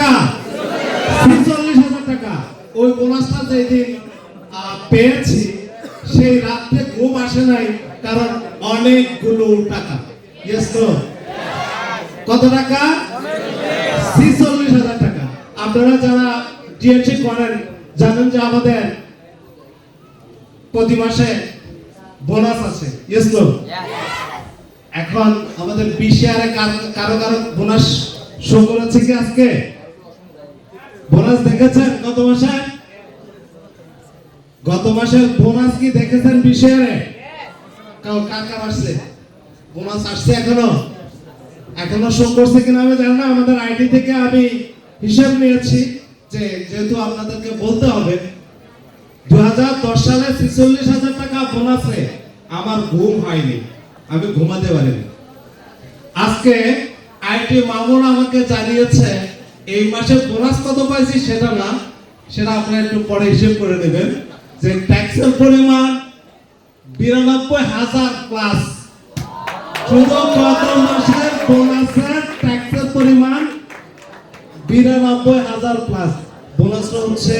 টাকা? ছেচল্লিশ হাজার টাকা। ওই বোনাসটা যেদিন পেয়েছি, সেই রাত্রে ঘুম আসে নাই, কারণ অনেকগুলো টাকা। কত টাকা? ছেচল্লিশ হাজার টাকা। আপনারা যারা ডিএনসি করেন, জানেন যে আমাদের প্রতি মাসে বোনাস আছে। ইয়েস তো এখন আমাদের বিশেয়ারে কারও কারও বোনাস শো করেছে কি আজকে? বোনাস দেখেছেন গত মাসে? গত মাসে বোনাস কি দেখেছেন বিশেয়ারে কার কার কার আসছে? বোনাস আসছে এখনও। এখনও শো করছে কিনা আমি জানি না, আমাদের আইডি থেকে আমি হিসাব নিয়েছি যে যেহেতু আপনাদেরকে বলতে হবে দু হাজার দশ সালে ছেচল্লিশ হাজার টাকা বোনাসে আমার ঘুম হয়নি, আমি ঘুমাতে পারিনি। আজকে আইটি মামুন আমাকে জানিয়েছে এই মাসে বোনাস কত পাইছি সেটা না, সেটা আপনারা একটু পরে হিসেব করে নেবেন যে ট্যাক্সের পরিমাণ বিরানব্বই হাজার প্লাস শুধু গত মাসের বোনাসের ট্যাক্সের পরিমাণ বিরানব্বই হাজার প্লাস বোনাসটা হচ্ছে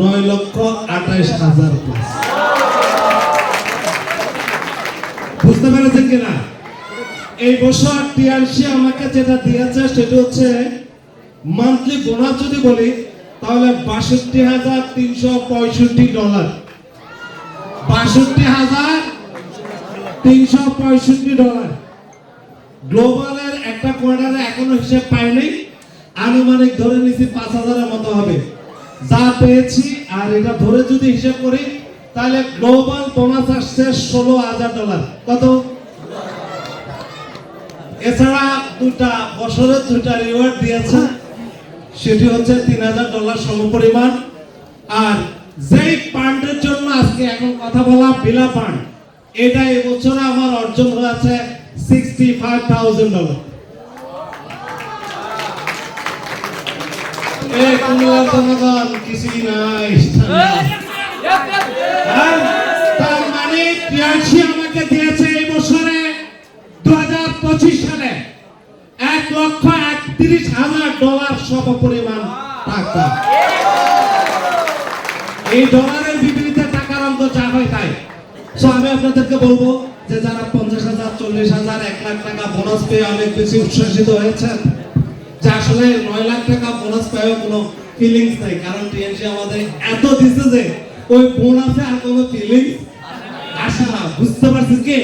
নয় লক্ষ আঠাইশ হাজার প্লাস বুঝতে পেরেছেন কিনা? এই বছর টিআরসি আমাকে যেটা দিয়েছে, সেটা হচ্ছে মান্থলি বোনাস যদি বলি, তাহলে বাষট্টি হাজার তিনশো পঁয়ষট্টি ডলার বাষট্টি হাজার তিনশো পঁয়ষট্টি ডলার গ্লোবালের একটা কোয়ার্টারে এখনও হিসেব পাইনি। আনুমানিক ধরে নিছি পাঁচ হাজারের মতো হবে। যা পেয়েছি, আর এটা ধরে যদি হিসেব করি, তাহলে গ্লোবাল বোনাস আসছে ষোলো হাজার ডলার কত? এছাড়া দুটা বছরের দুটা রিওয়ার্ড দিয়েছে। সেটি হচ্ছে তিন হাজার ডলার সমপরিমাণ আর যেই পান্ডের জন্য আজকে এখন কথা বলা বিলা পান্ড এটা এবছরে আমার অর্জন হয়েছে সিক্সটি ফাইভ থাউজেন্ড ডলার মানে আমাকে দিয়েছে এই বছরে দু সালে এক টাকা এই ডলারের বিপরীতে টাকার অঙ্ক যা হয় তাই। সো আমি আপনাদেরকে বলব যে যারা পঞ্চাশ হাজার চল্লিশ হাজার এক লাখ টাকা বোনাস পেয়ে অনেক বেশি উচ্ছ্বাসিত হয়েছেন যে আসলে নয় লাখ টাকা বোনাস পেয়েও কোনো ফিলিংস নাই কারণ টিএনসি আমাদের এত দিচ্ছে যে ওই বোনাসে আর কোনো ফিলিংস আসে না। বুঝতে পারছেন কি?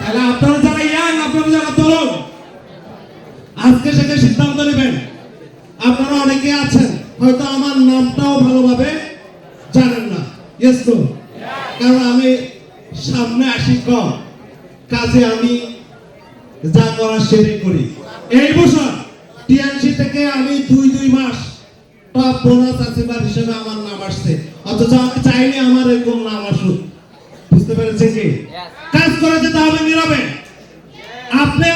তাহলে আপনারা যারা ইয়াং আপনারা যারা তরুণ আজকে সেটা সিদ্ধান্ত নেবেন আপনারা অনেকে আছেন হয়তো আমার নামটাও ভালোভাবে জানেন না। ইয়েস তো কারণ আমি সামনে আসি কম কাজে আমি যা করার সেটাই করি। এই বছর টিএনসি থেকে আমি দুই দুই মাস টপ বোনাস আশীর্বাদ হিসেবে আমার নাম আসছে। অথচ আমি চাইনি আমার এরকম নাম আসুক। বুঝতে পেরেছেন কি? কাজ করে যেতে হবে নীরবে। আপনি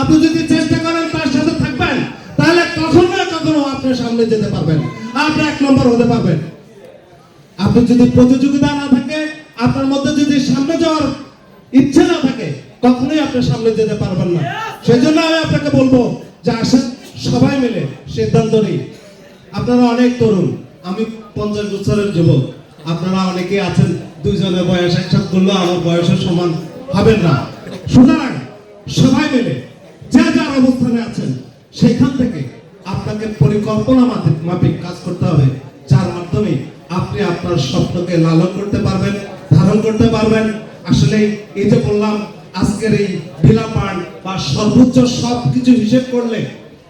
আপনি যদি চেষ্টা করেন তার সাথে থাকবেন, তাহলে কখনো কখনো আপনি সামনে যেতে পারবেন। আপনি এক নম্বর হতে পারবেন। আপনি যদি প্রতিযোগিতা না থাকে, আপনার মধ্যে যদি সামনে যাওয়ার ইচ্ছে না থাকে, কখনোই আপনি সামনে যেতে পারবেন না। সেই জন্য আমি আপনাকে বলব যে আসেন, সবাই মিলে সিদ্ধান্ত নিই আপনারা অনেক তরুণ, আমি পঞ্চাশ বছরের যুবক। আপনারা অনেকে আছেন, দুইজনের বয়স একসাথে করলেও আমার বয়সের সমান হবেন না। সুতরাং সবাই মিলে আছেন সেখান থেকে আপনাকে পরিকল্পনা মাফিক- কাজ করতে হবে, যার মাধ্যমে আপনি আপনার স্বপ্নকে লালন করতে পারবেন, ধারণ করতে পারবেন। আসলে এই যে বললাম, আজকের এই বিলাপান বা সর্বোচ্চ সব কিছু হিসেব করলে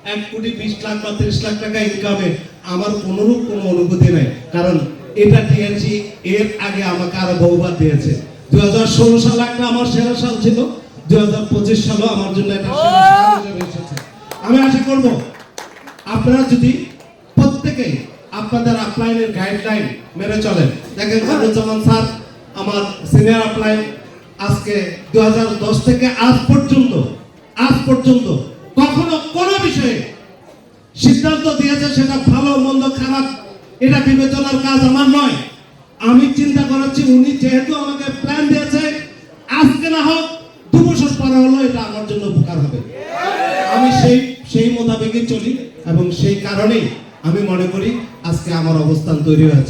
এক কোটি বিশ লাখ বা ত্রিশ লাখ টাকা ইনকামে আমার কোনোরূপ কোনো অনুভূতি নেই। কারণ এটা টিএনসি এর আগে আমাকে আরও বহুবার দিয়েছে। দুই হাজার ষোলো সাল একটা আমার সেরা সাল ছিল, দুই হাজার পঁচিশ সালও আমার জন্য একটা আমি আশা করব আপনারা যদি প্রত্যেকেই আপনাদের আপলাইনের গাইডলাইন মেনে চলেন। দেখেন কামরুজ্জামান স্যার, আমার সিনিয়র আপলাইন আজকে দু থেকে আজ পর্যন্ত আজ পর্যন্ত কখনো কোনো বিষয়ে সিদ্ধান্ত দিয়েছে সেটা ভালো, মন্দ, খারাপ, এটা বিবেচনার কাজ আমার নয়। আমি চিন্তা করাচ্ছি উনি যেহেতু আমাকে প্ল্যান করা হলো এটা আমার জন্য উপকার হবে। আমি সেই সেই মোতাবেকই চলি এবং সেই কারণেই আমি মনে করি আজকে আমার অবস্থান তৈরি হয়েছে।